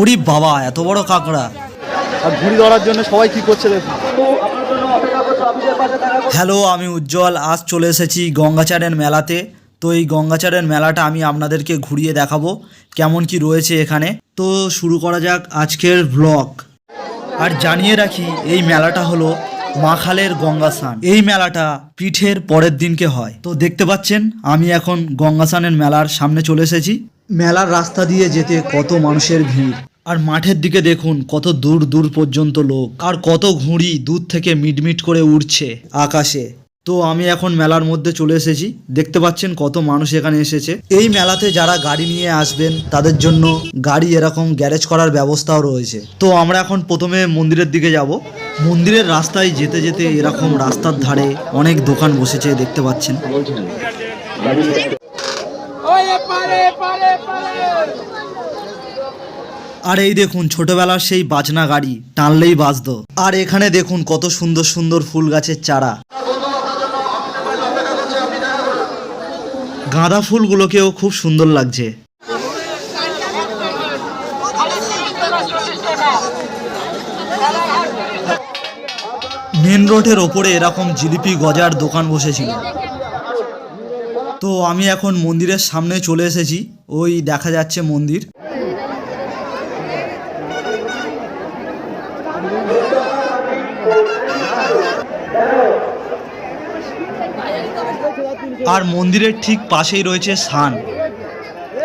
ওরি বাবা এত বড় কাঁকড়া। আর ঘুড়ি ধরার জন্য সবাই কি করছে দেখুন। হ্যালো আমি উজ্জ্বল আজ চলে এসেছি গঙ্গাচারের মেলাতে। তো এই গঙ্গাচারের মেলাটা আমি আপনাদেরকে ঘুরিয়ে দেখাবো কেমন কি রয়েছে এখানে। তো শুরু করা যাক আজকের ব্লগ আর জানিয়ে রাখি এই মেলাটা হলো মাখালের গঙ্গা স্নান এই মেলাটা পিঠের পরের দিনকে হয়। তো দেখতে পাচ্ছেন আমি এখন গঙ্গা স্নানের মেলার সামনে চলে এসেছি। মেলার রাস্তা দিয়ে যেতে কত মানুষের ভিড়। আর মাঠের দিকে দেখুন কত দূর দূর পর্যন্ত লোক। আর কত ঘুড়ি দূর থেকে মিটমিট করে উড়ছে আকাশে। তো আমি এখন মেলার মধ্যে চলে এসেছি। দেখতে পাচ্ছেন কত মানুষ এখানে এসেছে। এই মেলাতে যারা গাড়ি নিয়ে আসবেন, তাদের জন্য গাড়ি এরকম গ্যারেজ করার ব্যবস্থাও রয়েছে। তো আমরা এখন প্রথমে মন্দিরের দিকে যাব। মন্দিরের রাস্তায় যেতে যেতে এরকম রাস্তার ধারে অনেক দোকান বসেছে দেখতে পাচ্ছেন। আর এই দেখুন, ছোটবেলার সেই বাজনা গাড়ি, টানলেই বাজতো। আর এখানে দেখুন, কত সুন্দর সুন্দর ফুল গাছের চারা। গাঁদা ফুলগুলোকেও খুব সুন্দর লাগছে। মেন রোডের ওপরে এরকম জিলিপি গজার দোকান বসেছিল। তো আমি এখন মন্দিরের সামনে চলে এসেছি। ওই দেখা যাচ্ছে মন্দির। আর মন্দিরের ঠিক পাশেই রয়েছে সান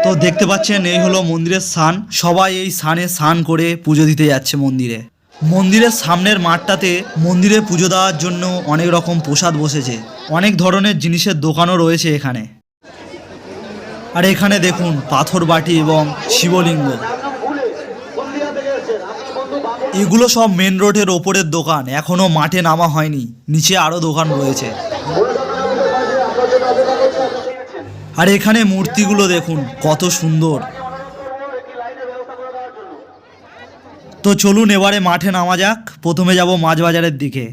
তো দেখতে পাচ্ছেন, এই হলো মন্দিরের সান সবাই এই সানে স্নান করে পুজো দিতে যাচ্ছে মন্দিরে। মন্দিরের সামনের মাঠটাতে মন্দিরে পুজো দেওয়ার জন্য অনেক রকম প্রসাদ বসেছে। অনেক ধরনের জিনিসের দোকানও রয়েছে এখানে। আর এখানে দেখুন, পাথর বাটি এবং শিবলিঙ্গ। এগুলো সব মেন রোডের ওপরের দোকান। এখনও মাঠে নামা হয়নি। নিচে আরও দোকান রয়েছে। আর এখানে মূর্তিগুলো দেখুন, কত সুন্দর। তো চলুন এবারে মাঠে নামা যাক। প্রথমে যাব মাছ বাজারের দিকে।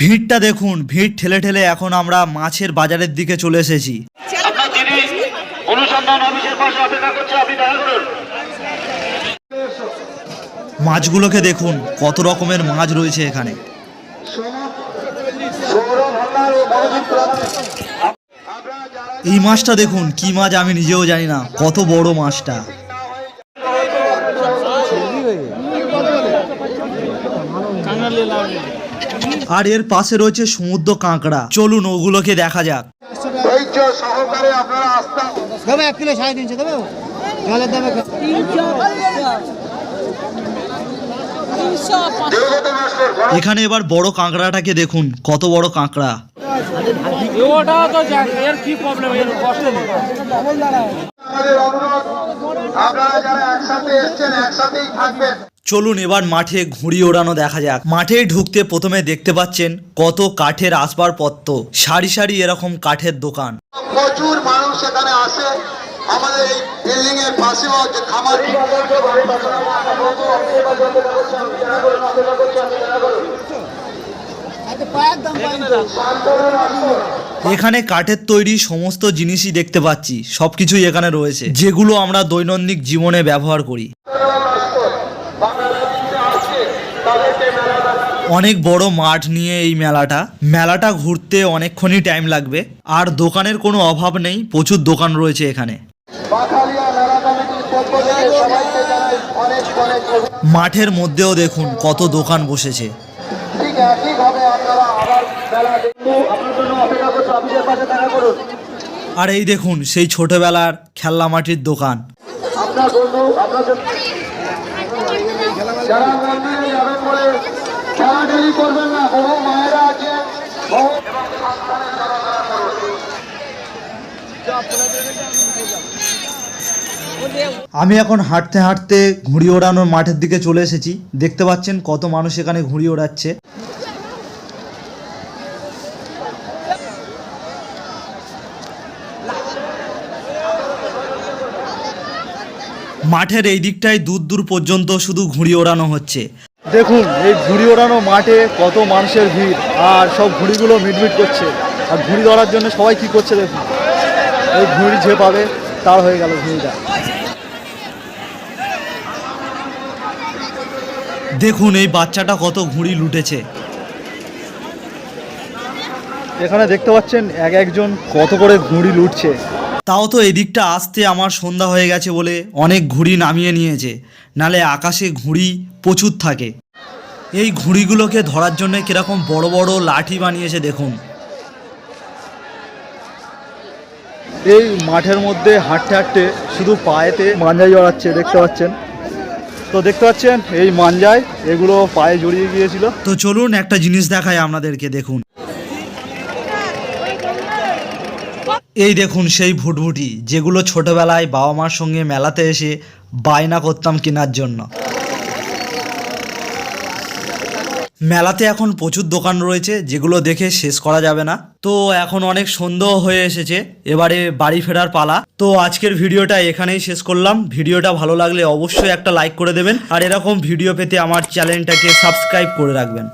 ভিড়টা দেখুন ভিড় ঠেলে ঠেলে এখন আমরা মাছের বাজারের দিকে চলে এসেছি। মাছগুলোকে দেখুন কত রকমের মাছ রয়েছে এখানে। এই মাছটা দেখুন কি মাছ আমি নিজেও জানি না কত বড় মাছটা। আর এর পাশে রয়েছে সমুদ্র কাঁকড়া। চলুন ওগুলোকে দেখা যাক। এখানে এবার বড় কাঁকড়াটাকে দেখুন কত বড় কাঁকড়া। ওটাও তো জানি এর কি প্রবলেম এর কষ্ট আমাদের অনুরোধ আপনারা যারা একসাথে এসছেন একসাথেই থাকবেন। চলুন এবার মাঠে ঘুড়ি ওড়ানো দেখা যাক। মাঠে ঢুকতে প্রথমে দেখতে পাচ্ছেন কত কাঠের আসবাবপত্র। সারি সারি এরকম কাঠের দোকান। প্রচুর মানুষ এখানে আসে। আমাদের এই বিল্ডিং এর পাশেও যে খামার। এখানে কাঠের তৈরি সমস্ত জিনিসই দেখতে পাচ্ছি। সবকিছুই এখানে রয়েছে। যেগুলো আমরা দৈনন্দিন জীবনে ব্যবহার করি। অনেক বড় মাঠ নিয়ে এই মেলাটা। মেলাটা ঘুরতে অনেকক্ষণই টাইম লাগবে। আর দোকানের কোনো অভাব নেই। প্রচুর দোকান রয়েছে এখানে। মাঠের মধ্যেও দেখুন কত দোকান বসেছে। ঠিক মেলা আপনার জন্য অপেক্ষা করছে অফিসের পাশে দেখা করুন। আর এই দেখুন সেই ছোটবেলার খেলনা মাটির দোকান। আপনার বন্ধু আপনার জন্য যারা মন্দিরে যাবেন বলে খেলাখেলি করবেন না বহু মায়েরা আছেন বহু আমি এখন হাঁটতে হাঁটতে ঘুড়ি ওড়ানোর মাঠের দিকে চলে এসেছি। দেখতে পাচ্ছেন কত মানুষ এখানে ঘুড়ি ওড়াচ্ছে। মাঠের এই দিকটায় দূর দূর পর্যন্ত শুধু ঘুড়ি ওড়ানো হচ্ছে। দেখুন এই ঘুড়ি ওড়ানো মাঠে কত মানুষের ভিড় আর সব ঘুড়িগুলো মিটমিট করছে। আর ঘুড়ি ধরার জন্য সবাই কি করছে দেখুন। এই ঘুড়ি যে পাবে তার হয়ে গেল ঘুড়িটা। দেখুন এই বাচ্চাটা কত ঘুড়ি লুটেছে। এখানে দেখতে পাচ্ছেন এক একজন কত করে ঘুড়ি লুটছে। তাও তো এদিকটা আসতে আমার সন্ধ্যা হয়ে গেছে বলে অনেক ঘুড়ি নামিয়ে নিয়েছে। নালে আকাশে ঘুড়ি প্রচুর থাকে। এই ঘুড়িগুলোকে ধরার জন্য কীরকম বড় বড় লাঠি বানিয়েছে দেখুন। এই মাঠের মধ্যে হাঁটতে হাঁটতে শুধু পায়েতে মাঞ্জাই জড়াচ্ছে দেখতে পাচ্ছেন? তো দেখতে পাচ্ছেন এই মাঞ্জায় এগুলো পায়ে জড়িয়ে গিয়েছিল। তো চলুন একটা জিনিস দেখায় আপনাদেরকে দেখুন। এই দেখুন সেই ভুটভুটি যেগুলো ছোটবেলায় বাবা মার সঙ্গে মেলাতে এসে বায়না করতাম কেনার জন্য। মেলাতে এখন প্রচুর দোকান রয়েছে, যেগুলো দেখে শেষ করা যাবে না। তো এখন অনেক সন্দেহ হয়ে এসেছে, এবারে বাড়ি ফেরার পালা। তো আজকের ভিডিওটা এখানেই শেষ করলাম। ভিডিওটা ভালো লাগলে অবশ্যই একটা লাইক করে দেবেন। আর এরকম ভিডিও পেতে আমার চ্যানেলটাকে সাবস্ক্রাইব করে রাখবেন।